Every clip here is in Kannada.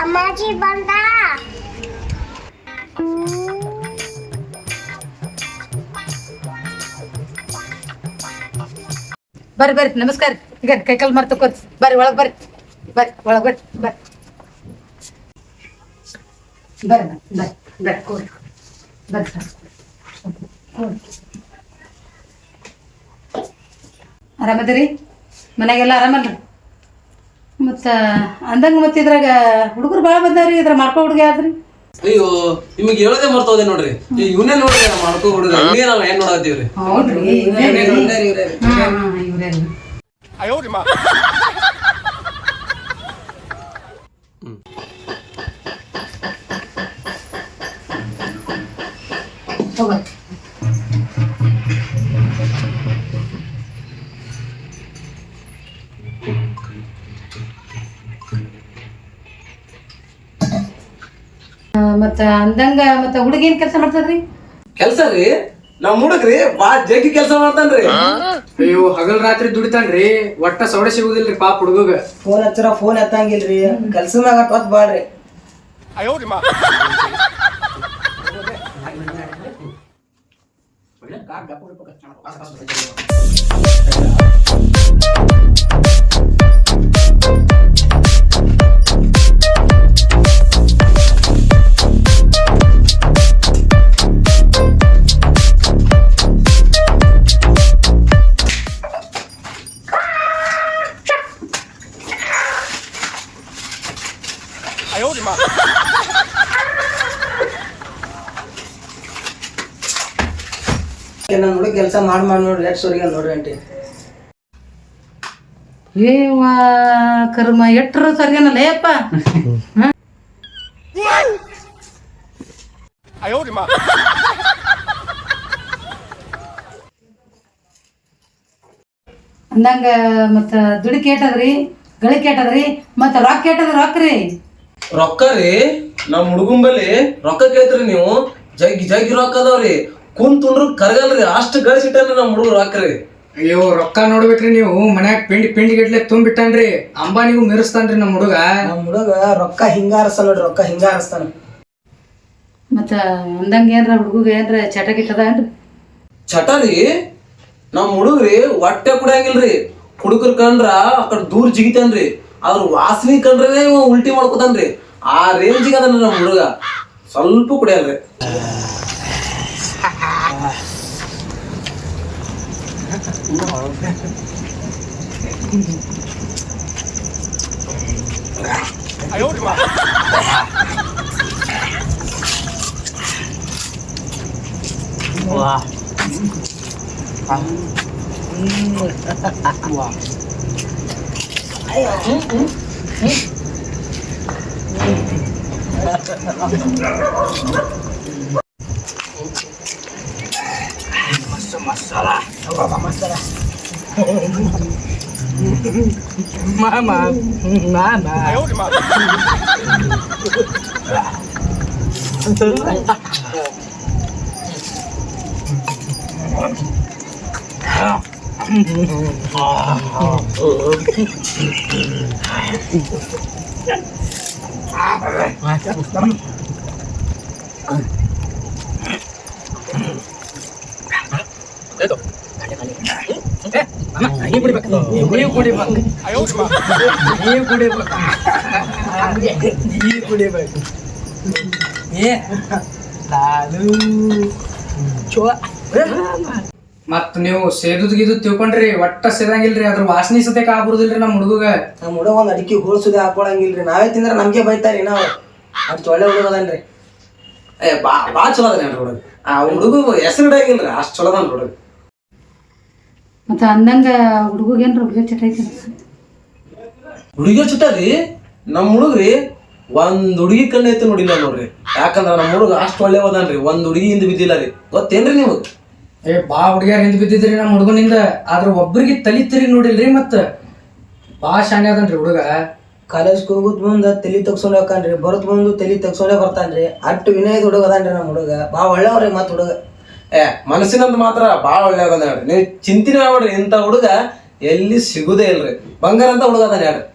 ಅಮ್ಮಾಜಿ ಬಂದ ಬರ್ರಿ ಬರ್ರಿ ನಮಸ್ಕಾರ ಈಗ ಕೈಕಾಲ್ ಮಾರ್ ತಕೋತ್ ಬರ್ರಿ ಒಳಗ್ ಬರ್ರಿ ಬರ್ರಿ ಒಳಗ್ ಬರ್ರಿ ಬರ್ರಿ ಬರ್ರಿ ಬರ್ರಿ ಬರ್ರಿ ಕೂಡ್ರಿ ಬರ್ರಿ ಸರ್ ಕೂಡ್ರಿ. ಆರಾಮದಿರಿ ಮನ್ಯಾಗೆಲ್ಲ ಆರಾಮಲ್ರಿ ಮತ್ತ ಅಂದಂಗ ಮತ್ತ ಇದ್ರಾಗ ಹುಡುಗರು ಭಾಳ ಬಂದಾರಿ ಇದ್ರ ಮಾಡ್ಕೊ ಹುಡುಗ ಆದ್ರಿ. ಅಯ್ಯೋ ನಿಮಗೆ ಹೇಳದೆ ಮರ್ತೋದೆ ನೋಡ್ರಿ. ಇವನೇ ನೋಡ್ರಿ ಮಾಡ್ಕೊ ಮಾಡ್ಕೋ ಹುಡುಗ. ಇವನೇ ನಾವು ಏನ್ ನೋಡತ್ತೀವ್ರಿ ಹೌದ್ರಿ ಇವ್ರೇ ಮತ್ತ ಅಂದಂಗ ಮತ್ತ ಹುಡುಗ ಏನ್ ಕೆಲಸ ಮಾಡ್ತದ್ರಿ ಕೆಲಸ ರೀ. ನಮ್ ಹುಡುಗ್ರಿ ಬಾ ಜಗ್ಗಿ ಕೆಲಸ ಮಾಡ್ತಾನ್ರಿ. ಅಯ್ಯೋ ಹಗಲ್ ರಾತ್ರಿ ದುಡಿತಾನ್ರಿ. ಒಟ್ಟ ಸೌಡೆ ಸಿಗುದಿಲ್ರಿ ಪಾಪ ಹುಡುಗಗ. Phone ಹಚ್ಚರ phone ಎತ್ತಂಗಿಲ್ರಿ. ಕೆಲ್ಸ ಮ್ಯಾಗ ಅಟ್ ಒತ್ ಬಾಳ್ರಿ ನನ್ನ ಕೆಲಸ ಮಾಡಿ ಮಾಡಿ ನೋಡ್ರಿ ಎಷ್ಟು ಸರಿಗೆ ನೋಡ್ರಿ ಅಂಟಿ. ಏವಾ ಕರ್ಮ ಎಟ್ರು ಸರಿಯನಲ್ಲ ಏಪ್ಪ ಅಂದಂಗ ಮತ್ತ ದುಡಿ ಕೇಟದ್ರಿ ಗಳಿ ಕೇಟದ್ರಿ ಮತ್ತ ರೊಕ್ಕ ಕೇಟದ ರೊಕ್ಕ ರೀ. ರೊಕ್ಕ ರೀ ನಮ್ ಹುಡುಗುಂಬಲ್ಲಿ ರೊಕ್ಕ ಕೇಳ್ತೀರಿ ನೀವು. ಜಗ್ಗಿ ಜಗ್ಗಿ ರೊಕ್ಕ ಅದಾವ್ರಿ. ಕುಂತುಂಡ್ರು ಕರಗಲ್ರಿ ಅಷ್ಟು ಗಳಿಸಿಟ್ಟ ನಮ್ಮ ಹುಡುಗರು ಹಾಕ್ರಿ. ಅಯ್ಯೋ ರೊಕ್ಕ ನೋಡ್ಬೇಕ್ರಿ ನೀವು. ಮನ್ಯಾಗ ಪಿಂಡಿ ಪಿಂಡಿ ಗಟ್ಲೆ ತುಂಬಿಟ್ಟಾನ್ರಿ. ಅಂಬಾನಿಗೂ ಮಿರಿಸ್ತಾನ್ರಿ ನಮ್ಮ ಹುಡುಗ. ನಮ್ಮ ಹುಡುಗ ರೊಕ್ಕ ಹಿಂಗ ಹರಿಸ್ತಾನ ನೋಡ್ರಿ ರೊಕ್ಕ ಹಿಂಗ ಹರಿಸ್ತಾನ ಮತ್ತ ಅಂದಂಗ ಏನ್ರ ಹುಡುಗ ಏನ್ರ ಚಟ ಗಿಟ್ಟದ ಏನ್ರಿ? ಚಟ ರೀ. ನಮ್ ಹುಡುಗ್ರಿ ಹೊಟ್ಟೆ ಕುಡಿಯಂಗಿಲ್ರಿ. ಹುಡುಗರು ಕಂಡ್ರ ಅಕಡೆ ಕಡೆ ದೂರ ಜಿಗಿತಾನ್ರಿ. ಅದ್ರ ವಾಸನೆ ಕಂಡ್ರೇ ಇವ ಉಲ್ಟಿ ಮಾಡ್ಕೊತಾನ್ರಿ. ಆ ರೇಂಜಿಗೆ ಅದನ್ನ ನಮ್ಮ ಹುಡುಗ. ಸ್ವಲ್ಪ ಕುಡಿಯಲ್ರಿ. 你好嗯？哎呦我的妈！我！啊！嗯！哇！哎呀！嗯。嗯。嗯！什么什么啦？À? Má mà Má mà Anh tướng này Hãy subscribe cho kênh Ghiền Mì Gõ Để không bỏ lỡ những video hấp dẫn ನೀವ್ ಕುಡಿಬೇಕು ನೀವ್ ಕುಡಿಬೇಕು ನೀವ್ ಕುಡಿಬೇಕು ನೀವ್ ಕುಡಿಬೇಕು ಏ ನಾನು ಚೋ ಮತ್ ನೀವು ಸೇದುದ್ ಗಿದು ತಿಳ್ಕೊಂಡ್ರಿ ಒಟ್ಟ ಸೇದಂಗಿಲ್ರಿ ಅದ್ರ ವಾಸನಿ ಸತ್ಯಕ್ಕೆ ಆಗ್ಬಿಡುದಿಲ್ರಿ ನಮ್ ಹುಡುಗ ನಮ್ಮ ಹುಡುಗ ಒಂದ್ ಅಡಿಕೆ ಹೋಳ್ಸುದೆ ಹಾಕೊಳಂಗಿಲ್ರಿ ನಾವೇ ತಿಂದ್ರೆ ನಮ್ಗೆ ಬೈತಾರಿ ನಾವು. ಅದ್ ಒಳ್ಳೆ ಹುಡುಗದನ್ರಿ ಏ ಬಾ ಬಾ ಚಲೋ ಅದ ಹುಡುಗ. ಆ ಹುಡುಗ ಹೆಸರು ಇಡಂಗಿಲ್ರಿ ಅಷ್ಟ್ ಚಲೋ ಅದ ಹುಡುಗ. ಮತ್ತ ಅಂದಂಗ ಹುಡುಗ ಏನ್ರ ಹುಡುಗ ಚಟ ಐತಿ ಹುಡುಗಿ ಚುಟ್ಟ ರೀ? ನಮ್ ಹುಡುಗ್ರಿ ಒಂದ್ ಹುಡುಗಿ ಕಣ್ಣು ಎತ್ತು ನೋಡಿಲ್ಲ ನೋಡ್ರಿ. ಯಾಕಂದ್ರ ನಮ್ಮ ಹುಡುಗ ಅಷ್ಟ್ ಒಳ್ಳೆ ಹೋದನ್ರಿ ಒಂದ್ ಹುಡುಗಿಯಿಂದ ಬಿದ್ದಿಲ್ಲ ರೀ. ಗೊತ್ತೇನ್ರಿ ನೀವು? ಏ ಬಾ ಹುಡುಗಿಯರ್ ಹಿಂದ್ ಬಿದ್ದಿದ್ರಿ ನಮ್ಮ ಹುಡುಗನಿಂದ. ಆದ್ರ ಒಬ್ರಿಗೆ ತಲಿ ತರಿ ನೋಡಿಲ್ರಿ ಮತ್ತ? ಬಾ ಶಾಣೆ ಅದನ್ರಿ ಹುಡುಗ. ಕಾಲೇಜ್ ಹೋಗುದ್ ಮುಂದ ತಲಿ ತಗ್ಸ್ಕೊಂಡ್ ಹೋಗ್ತಾನ್ರಿ ಬರತ್ ಬಂದು ತಲಿ ತಗ್ಸೋಳೆ ಬರ್ತಾನ್ರಿ. ಅಟ್ಟು ವಿನಯದ ಹುಡುಗ ಅದನ್ರಿ ನಮ್ಮ ಹುಡುಗ. ಬಾ ಒಳ್ಳೆವ್ರಿ ಮತ್ ಹುಡುಗ. ಏ ಮನಸ್ಸಿನಂದ್ ಮಾತ್ರ ಬಾಳ ಒಳ್ಳೆ ಅದ ಹೇಳ್ರಿ ನೀವು ಚಿಂತಿನ ಮಾಡ್ರಿ ಇಂಥ ಹುಡುಗ ಎಲ್ಲಿ ಸಿಗುದೇ ಇಲ್ರಿ. ಬಂಗಾರ ಅಂತ ಹುಡುಗ ಅದಾನ ಹೇಳ್ರಿ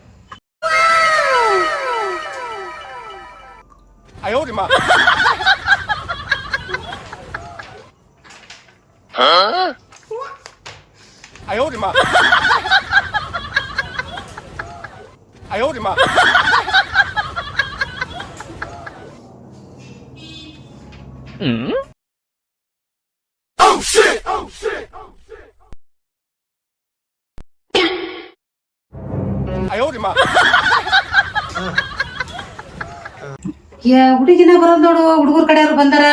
ಯಾ, ಹುಡುಗಿನ ಬರೋದ್ ನೋಡು, ಹುಡುಗರ ಕಡೆಯವ್ರು ಬಂದಾರ?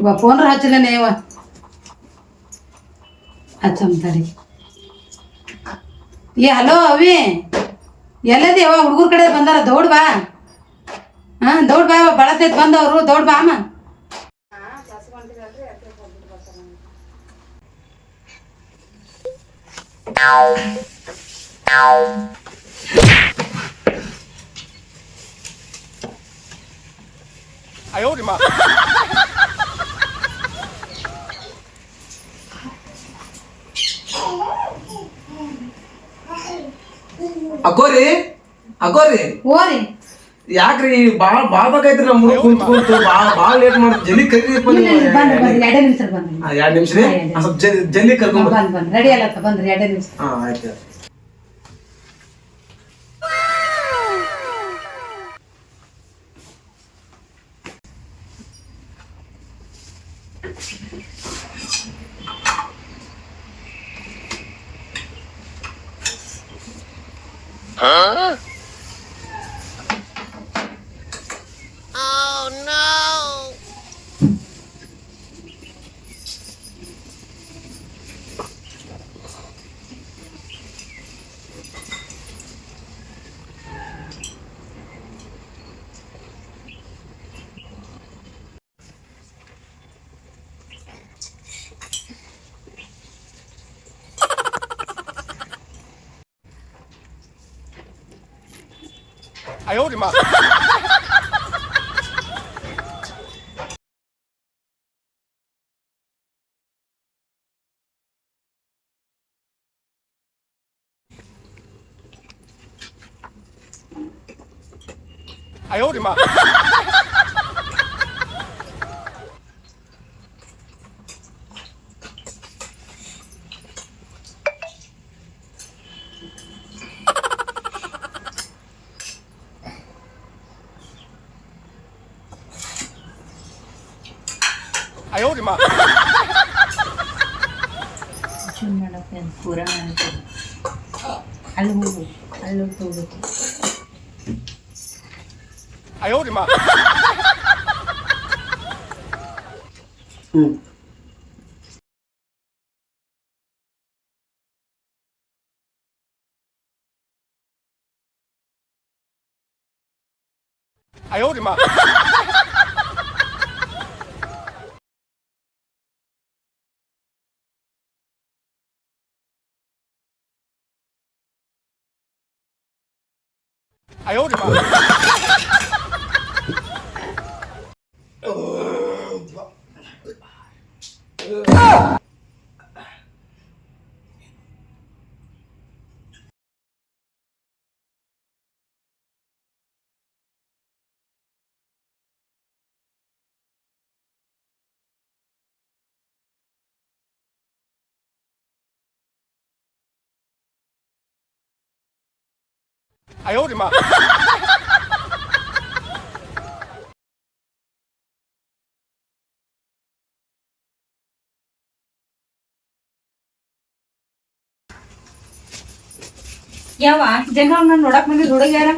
ಇವ ಫೋನ್ ಹಚ್ಚಿಲ್ಲ ನೇವ ಹಚ್ಚಂತಾರಿ ಏ, ಹಲೋ, ಅವಿ. ಎಲ್ಲದಿ ಯಾವ ಹುಡುಗರ ಕಡೆ ಬಂದಾರ? ದೌಡ್ ಬಾ. ಹಾ, ದೌಡ್ ಬಾ ಬಳಸೈತ್ ಬಂದವರು, ದೌಡ್ ಬಾ, ಅಮ್ಮ. ಅಕ್ಕೋರಿ ಅಕೋರಿ ಓರಿ ಯಾಕ್ರಿ ಬಾಳ ಬಾಳ ಬೇಕಾಯ್ತ್ರಿ ನಮ್ ಹುಡುಗ ಕುಂತ ಕುಂತು ಬಾಳ ಬಾಳ ಲೇಟ್ ಮಾಡಿ ಜಲ್ದಿ ಕರೀರಿಪ್ಪ ನೀವು. ರೆಡಿ ಬಂದ್ರಿ ಬಂದ್ರಿ ಎರಡೇ ನಿಮಿಷ. Huh? ಬಂದ್ರಿ ಆ, ಎರಡ್ ನಿಮಿಷ ರೀ ಆ, ಸ್ವಲ್ಪ ಜಲ್ದಿ ಜಲ್ದಿ ಕರ್ಕೊಂಡ್ ಬರ್ರಿ. ಬಂದ್ ಬಂದ್ ರೆಡಿ ಅಲ್ಲತ್ತ ಬಂದ್ರಿ ಎರಡೇ ನಿಮಿಷ ಹಾ ಆಯ್ತು ಪೂರ ಅಲ್ಲಿ ಹೋಗು ಅಲ್ಲಿ ಹೋಗಿ ತಗೋಬೇಕು ಹ್ಮ್ ಯಾವ ಜನರು ನಾನು ನೋಡಕ್ ಬಂದಿದ್ ಹುಡುಗ ಯಾರ?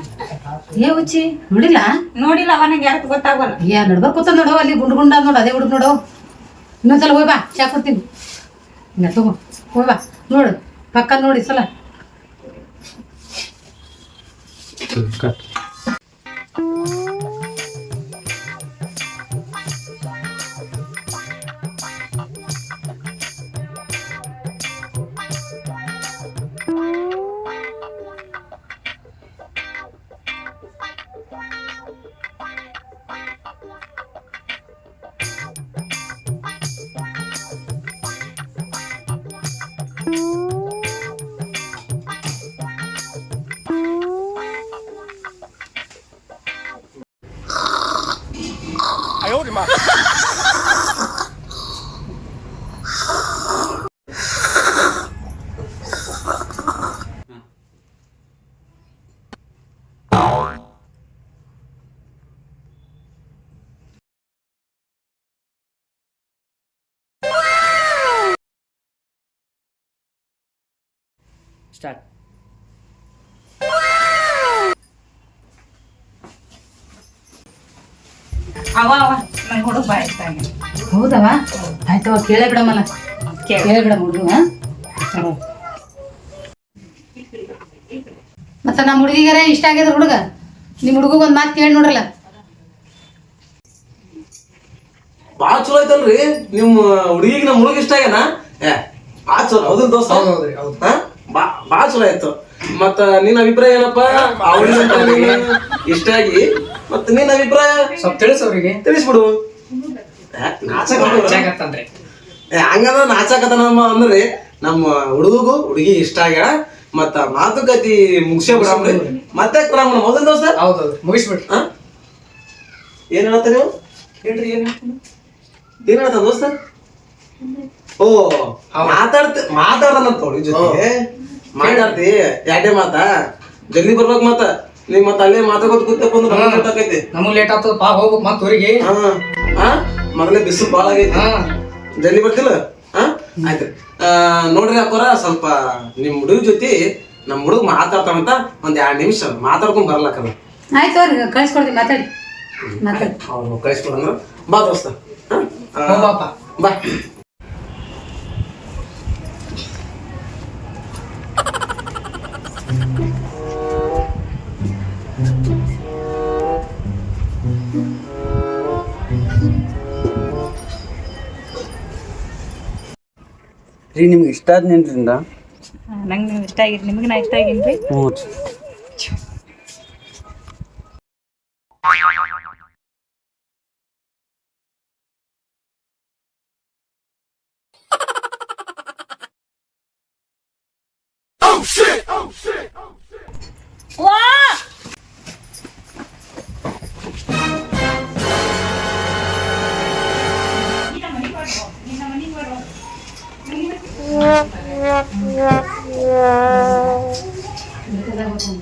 ಏ ಹುಚ್ಚಿ ನೋಡಿಲ್ಲ? ನೋಡಿಲ್ಲ ಅವ ನಂಗೆ ಗೊತ್ತಾಗಲ್ಲ. ಯಾ ನಡ್ಬರ್ಕ್ ಕೂತ ನೋಡು ಅಲ್ಲಿ ಗುಂಡು ಗುಂಡ ನೋಡು ಅದೇ ಹುಡುಗ ನೋಡು. ಇನ್ನೊಂದ್ಸಲ ಹೋಯ್ ಬಾ ಚಾ ಕೊಡ್ತೀನಿ. ಹಿಂಗ ತಗೋ ಹೋಯ್ ಬಾ ನೋಡು ಪಕ್ಕ ನೋಡಿ ಸಲ. Кат. ಸ್ಟಾರ್ಟ್. ಅವ ಅವ ನಂಗೆ ಹುಡುಗ ಬಾಯ್ ಇಷ್ಟ. ಹೌದವ? ಆಯ್ತವ ಕೇಳೇ ಬಿಡಮ್ಮಲ್ಲ ಕೇಳು. ಕೇಳೇ ಬಿಡಮ್ ಹುಡುಗ ಮತ್ತ ನಮ್ಮ ಹುಡುಗಿಗಾರ ಇಷ್ಟ ಆಗ್ಯದ ಹುಡುಗ? ನಿಮ್ಮ ಹುಡುಗ ಒಂದ್ ಮಾತು ಕೇಳಿ ನೋಡ್ರಲ್ಲ. ಬಾಳ ಚಲೋ ಐತಲ್ರಿ ನಿಮ್ಮ ಹುಡುಗಿಗೆ ನಮ್ ಹುಡುಗ ಇಷ್ಟ ಆಗ್ಯಾನ? ಏ ಭಾಳ ಚಲೋ ಹೌದಿಲ್ಲ ದೋಸ್ತ? ಹೌದ್ರಿ ಹೌದು? ಬಾ- ಭಾಳ ಚಲೋ ಆಯ್ತು. ಮತ್ತ ನಿನ್ನ ಅಭಿಪ್ರಾಯ ಏನಪ್ಪ? ಅವಳಿಗಂತ ನೀನು ಇಷ್ಟ ಆಗಿ. ಮತ್ತ ನಿನ್ನ ಅಭಿಪ್ರಾಯ? ಸ್ವಲ್ಪ ತಿಳಿಸ್ ಅವ್ರಿಗೆ. ತಿಳಿಸ್ಬಿಡು. ಏ, ಹಂಗಂದ್ರ ನಾಚಕತನ ಅಂದ್ರೆ ನಮ್ಮ ಹುಡುಗಗೂ ಹುಡುಗಿ ಇಷ್ಟ ಆಗ್ಯಾಳ. ಮತ್ತ ಮಾತುಕತೆ ಮುಗಿಸೇ ಬಿಡಮ್ರಿ ಮತ್ತೆ ಕೊಡಮ್ಮ ಮೊದಲ ದೋಸ್ತ? ಹೌದು ಹೌದು ಮುಗಿಸ್ಬಿಡ್ರಿ ಹಾ? ಏನ್ ಹೇಳ್ತಾರೆ ನೀವು? ಹೇಳ್ರಿ ಏನು ಏನ್ ಹೇಳ್ತಾರೆ ದೋಸ್ತ? ಓ ಮಾತಾಡ್ತಿ ಮಾತಾಡನಂತ ತೋಳಿ ಜೊತೆ ಮಾತಾಡ್ತಿ ಯಾಕೆ ಮಾತಾ? ಜಲ್ದಿ ಬರ್ಬೇಕು ಮತ್ತ. ನೀ ಮತ್ತ ಅಲ್ಲೇ ಮಾತಾಡ್ಕೊತ ಕೂತಪ್ಪ ಅಂದ್ರೆ ನಮ್ಗ್ ಗೊತ್ತಾಕೈತಿ ನಮಗ್ ಲೇಟ್ ಆಗ್ತದ ಪಾ ಹೋಗ್ಬೇಕು ಮತ್ತ ಊರಿಗೆ. ಹಾ ಹಾ? ಮೊದಲೇ ಬಿಸಿಲು ಭಾಳ ಆಗೈತಿ. ಹಾ. ಜಲ್ದಿ ಬರ್ತಿಲ್ಲ? ಹಾ? ಆಯ್ತು. ಆ, ನೋಡ್ರಿ ಅಪ್ಪರ ಸ್ವಲ್ಪ ನಿಮ್ ಹುಡುಗ ಜೊತೆ ನಮ್ ಹುಡುಗ ಮಾತಾಡ್ತಾನಂತ ಒಂದ್ ಎರಡ್ ನಿಮಿಷ ಮಾತಾಡ್ಕೊಂಡ್ ಬರ್ಲಕ್ಕದ ಆಯ್ತು ಅವ್ರಿಗೆ ಕಳ್ಸ್ಕೊಡ್ತೀನಿ ಮಾತಾಡಿ. ಮಾತಾಡಿ. ಅವ್ರು ಕಳಿಸ್ಕೊಡಂದ್ರ ಬಾ ದೋಸ್ತ. ಬಾ. ರೀ ನಿಮ್ಗೆ ಇಷ್ಟ ಆದ್ನೇನ್ರಿಂದ ನಂಗೆ ನೀವು ಇಷ್ಟ ಆಗಿದ್ದು ನಿಮಗೆ ನಾ ಇಷ್ಟ ಆಗಿನ್ರಿ ಹ್ಞೂ. ವಾ Dito lang ako.